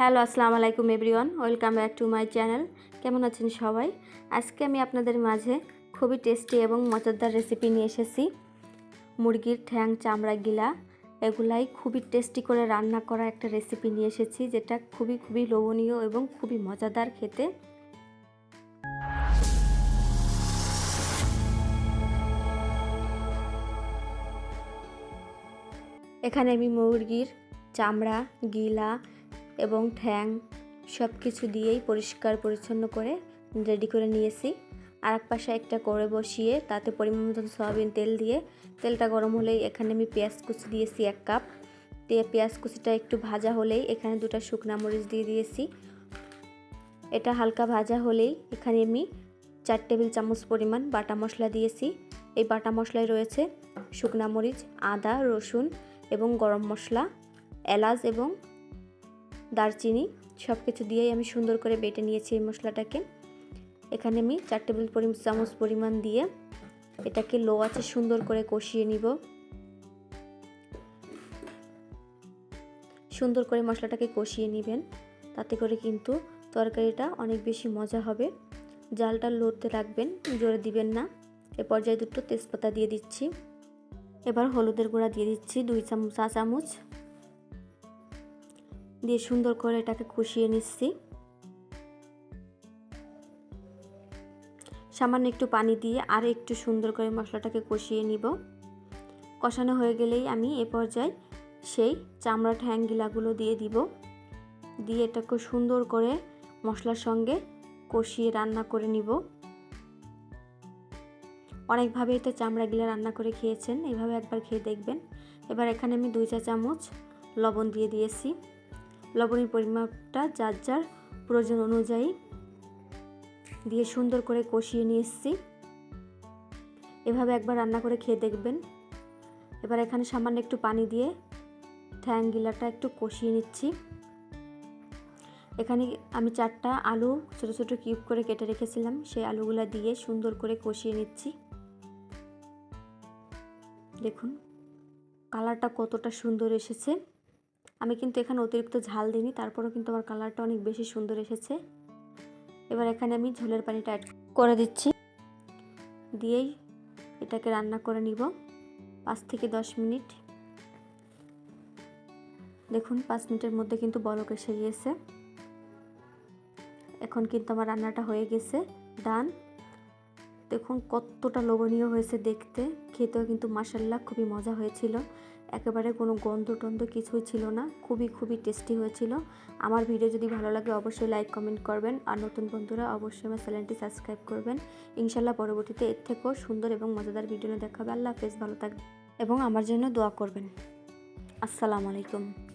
Hello, আসসালামু আলাইকুম everyone. Welcome back to my channel. কেমন আছেন সবাই? আজকে আমি আপনাদের মাঝে খুবই টেস্টি এবং মজাদার রেসিপি নিয়ে এসেছি। মুরগির ঠ্যাং, চামড়া, গিলা, এগুলাই খুবই টেস্টি করে রান্না করা একটা রেসিপি নিয়ে এসেছি, যেটা খুবই খুবই লোভনীয় এবং খুবই মজাদার খেতে। এখানে আমি মুরগির চামড়া, গিলা এবং ঠ্যাং সব কিছু দিয়েই পরিষ্কার পরিচ্ছন্ন করে রেডি করে নিয়েছি। আর এক পাশে একটা করে বসিয়ে তাতে পরিমাণ মতন সয়াবিন তেল দিয়ে, তেলটা গরম হলেই এখানে আমি পেঁয়াজ কুচি দিয়েছি এক কাপ। দিয়ে পেঁয়াজ কুচিটা একটু ভাজা হলেই এখানে দুটো শুকনা মরিচ দিয়ে দিয়েছি। এটা হালকা ভাজা হলেই এখানে আমি চার টেবিল চামচ পরিমাণ বাটা মশলা দিয়েছি। এই বাটা মশলায় রয়েছে শুকনা মরিচ, আদা, রসুন এবং গরম মশলা, এলাচ এবং দারচিনি সব কিছু দিয়েই আমি সুন্দর করে বেটে নিয়েছি এই মশলাটাকে। এখানে আমি চার টেবিল চামচ পরিমাণ দিয়ে এটাকে লো আছে সুন্দর করে কষিয়ে নিব। সুন্দর করে মশলাটাকে কষিয়ে নেবেন। তাতে করে কিন্তু তরকারিটা অনেক বেশি মজা হবে। জালটা লড়তে রাখবেন, জোরে দিবেন না। এ পর্যায়ে দুটো তেজপাতা দিয়ে দিচ্ছি। এবার হলুদের গুঁড়া দিয়ে দিচ্ছি দুই চামচ চা চামচ। দিয়ে সুন্দর করে এটাকে কষিয়ে নিচ্ছি। সামান্য একটু পানি দিয়ে আর একটু সুন্দর করে মশলাটাকে কষিয়ে নিব। কষানো হয়ে গেলেই আমি এ পর্যায়ে সেই চামড়া ঠ্যাংগিলাগুলো দিয়ে দিব। দিয়ে এটাকে সুন্দর করে মশলার সঙ্গে কষিয়ে রান্না করে নিব। অনেকভাবে এটা চামড়া গিলা রান্না করে খেয়েছেন, এইভাবে একবার খেয়ে দেখবেন। এবার এখানে আমি দুই চা চামচ লবণ দিয়ে দিয়েছি। লবণের পরিমাপটা যার যার প্রয়োজন অনুযায়ী দিয়ে সুন্দর করে কষিয়ে নিয়ে এসেছি। এভাবে একবার রান্না করে খেয়ে দেখবেন। এবার এখানে সামান্য একটু পানি দিয়ে ঠ্যাং গিলাটা একটু কষিয়ে নিচ্ছি। এখানে আমি চারটা আলু ছোটো ছোটো কিউব করে কেটে রেখেছিলাম। সেই আলুগুলো দিয়ে সুন্দর করে কষিয়ে নিচ্ছি। দেখুন, কালারটা কতটা সুন্দর এসেছে। আমি কিন্তু এখানে অতিরিক্ত ঝাল দিইনি, তারপরেও কিন্তু আমার কালারটা অনেক বেশি সুন্দর এসেছে। এবার এখানে আমি ঝোলের পানিটা অ্যাড করে দিচ্ছি। দিয়েই এটাকে রান্না করে নিব। পাঁচ থেকে দশ মিনিট। দেখুন, পাঁচ মিনিটের মধ্যে কিন্তু বলক এসে গিয়েছে। এখন কিন্তু আমার রান্নাটা হয়ে গেছে ডান দেখুন, কতটা লোভনীয় হয়েছে দেখতে। খেতেও কিন্তু মাসাল্লাহ খুবই মজা হয়েছিল। একেবারে কোনো গন্ধ টন্ধ কিছুই ছিল না। খুবই খুবই টেস্টি হয়েছিল। আমার ভিডিও যদি ভালো লাগে অবশ্যই লাইক, কমেন্ট করবেন। আর নতুন বন্ধুরা অবশ্যই আমার চ্যানেলটি সাবস্ক্রাইব করবেন। ইনশাল্লাহ পরবর্তীতে এর থেকেও সুন্দর এবং মজাদার ভিডিও দেখাবে আল্লাহ হাফেজ, ভালো থাকবে এবং আমার জন্য দোয়া করবেন। আসসালামু আলাইকুম।